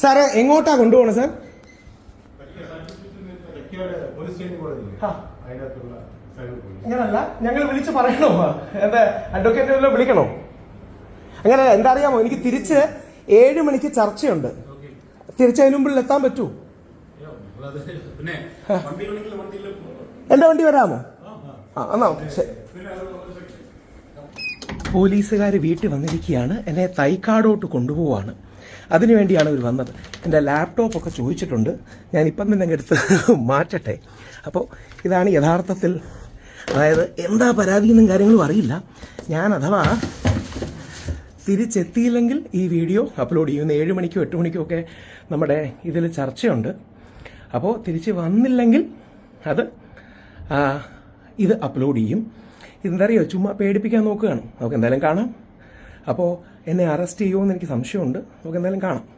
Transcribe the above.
സാറേ എങ്ങോട്ടാ കൊണ്ടുപോകണം സാർ? അങ്ങനല്ല ഞങ്ങൾ വിളിച്ച് പറയണോ? എന്താ അഡ്വക്കേറ്റ് വിളിക്കണോ? അങ്ങനെ എന്താ അറിയാമോ? എനിക്ക് തിരിച്ച് ഏഴ് മണിക്ക് ചർച്ചയുണ്ട്. തിരിച്ചതിന് മുമ്പിൽ എത്താൻ പറ്റൂ. എന്റെ വണ്ടി വരാമോ? ആ എന്നാ ഓക്കെ ശരി പോലീസുകാർ വീട്ടിൽ വന്നിരിക്കുകയാണ്. എന്നെ തൈക്കാടോട്ട് കൊണ്ടുപോവാണ്. അതിനുവേണ്ടിയാണ് ഇവർ വന്നത്. എന്റെ ലാപ്ടോപ്പൊക്കെ ചോദിച്ചിട്ടുണ്ട്. ഞാൻ ഇപ്പം തന്നെ എടുത്ത് മാറ്റട്ടെ. അപ്പോൾ ഇതാണ് യഥാർത്ഥത്തിൽ അതായത് എന്താ പരാതിയെന്നും കാര്യങ്ങളും അറിയില്ല. ഞാൻ അഥവാ തിരിച്ചെത്തിയില്ലെങ്കിൽ ഈ വീഡിയോ അപ്ലോഡ് ചെയ്യുന്ന ഏഴ് മണിക്കോ എട്ട് മണിക്കോ ഒക്കെ നമ്മുടെ ഇതിൽ ചർച്ചയുണ്ട്. അപ്പോൾ തിരിച്ച് വന്നില്ലെങ്കിൽ അത് ഇത് അപ്ലോഡ് ചെയ്യും. ഇതെന്തറിയോ? ചുമ്മാ പേടിപ്പിക്കാൻ നോക്കുകയാണ്. നമുക്ക് എന്തായാലും കാണാം. അപ്പോൾ എന്നെ അറസ്റ്റ് ചെയ്യുമോ എന്ന് എനിക്ക് സംശയമുണ്ട്. നമുക്ക് എന്തായാലും കാണാം.